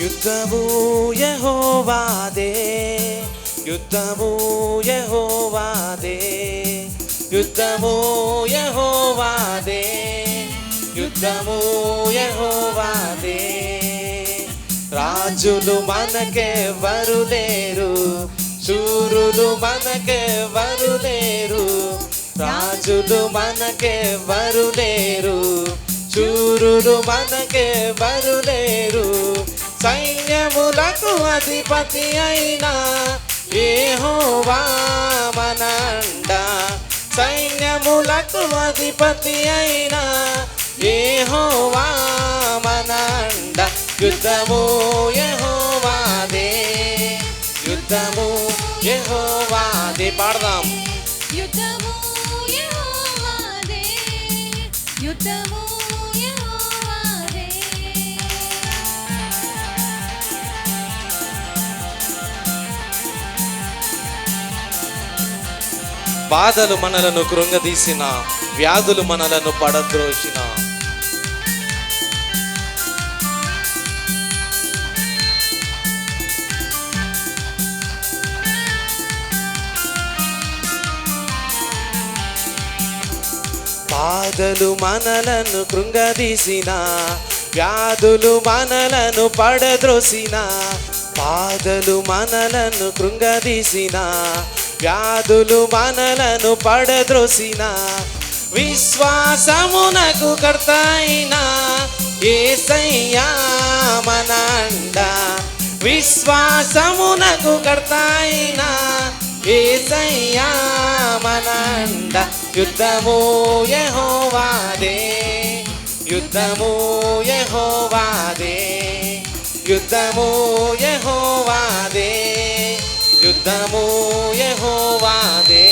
యుద్ధము యహోవాదే యుద్ధము యహోవాదే యుద్ధము యహోవాదే యుద్ధము యహోవాదే. రాజులు మనకెవ్వరు లేరు శూరులు మనకెవ్వరు లేరు రాజులు మనకెవ్వరు లేరు శూరులు మనకెవ్వరు లేరు సైన్యములకు అధిపతి అయిన ఏహోవా మనండ సైన్యములకు అధిపతి అయిన ఏహోవా మనండ యుద్ధము యహోవాదే యుద్ధము యహోవాదే. పాడదాం. యుద్ధము యెహోవాదే యుద్ధము బాధలు మనలను కృంగదీసిన వ్యాధులు మనలను పడద్రోసిన. బాధలు మనలను కృంగదీసిన వ్యాధులు మనలను పడద్రోసిన బాధలు మనలను కృంగదీసిన. వ్యాధులు మనలను పడద్రోసిన విశ్వాసమునకు కర్తయినా అయిన ఏసయ్యా మనండ విశ్వాసమునకు కర్తయినా అయిన ఏసయ్యా మనండ. యుద్ధము యహోవాదే యుద్ధము యహోవాదే యుద్ధము యహోవాదే. యుద్ధము యహోవాదే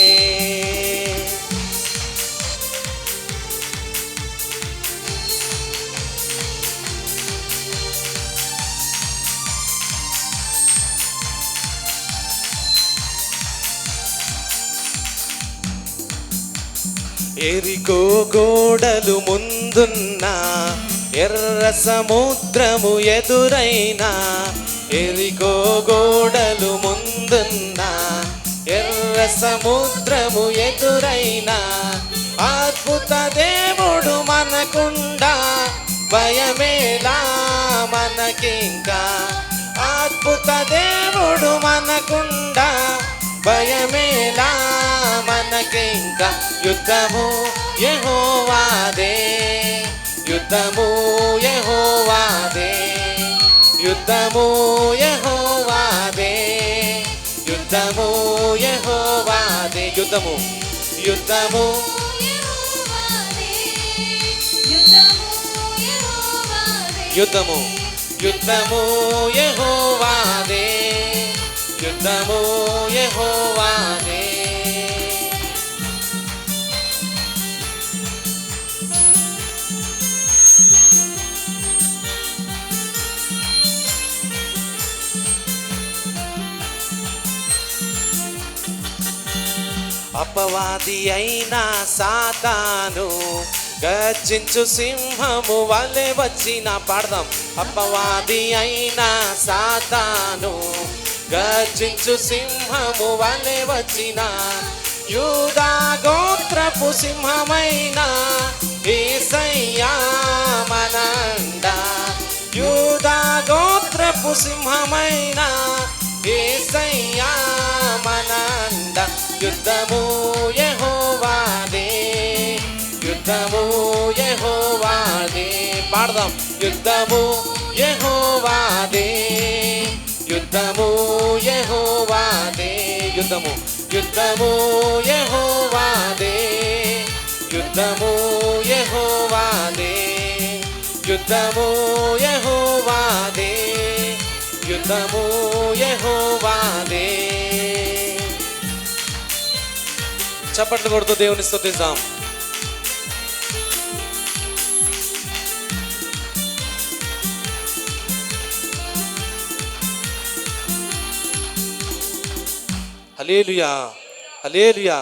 ఎరికో గోడలు ముందున్న ఎర్ర సముద్రము ఎదురైనా ఎరికో గోడలు ముందు ముందున్నా ఎర్ర సముద్రము ఎదురైనా అద్భుత దేవుడు మనకుండా భయమేలా మనకింకా. అద్భుత దేవుడు మనకుండా భయమేలా మనకింకా. యుద్ధము యహోవాదే యుద్ధము యహోవాదే యుద్ధము యహోవాదే. యుద్ధము యహోవాదే యుద్ధము. యుద్ధము యుద్ధము. యుద్ధము యహోవాదే యుద్ధము యహోవాదే అపవాది అయిన సాతాను. గర్జించు సింహము వలె వచ్చిన పాడదాం. అపవాది అయిన సాతాను. గర్జించు సింహము వలె వచ్చిన యూదా గోత్రపు సింహమైన ఏసయ్యా మనండ యూదా గోత్రపు సింహమైన ఏసయ్యా పాడదాం. యుద్ధము యహోవాదే. యుద్ధము యహోవాదే. యుద్ధము యుద్ధము యహోవాదే. యుద్ధము యహోవాదే. యుద్ధము యహోవాదే. యుద్ధము యహోవాదే. చప్పట్లు కొడుతూ దేవుని స్థుతిద్దాం. Hallelujah hallelujah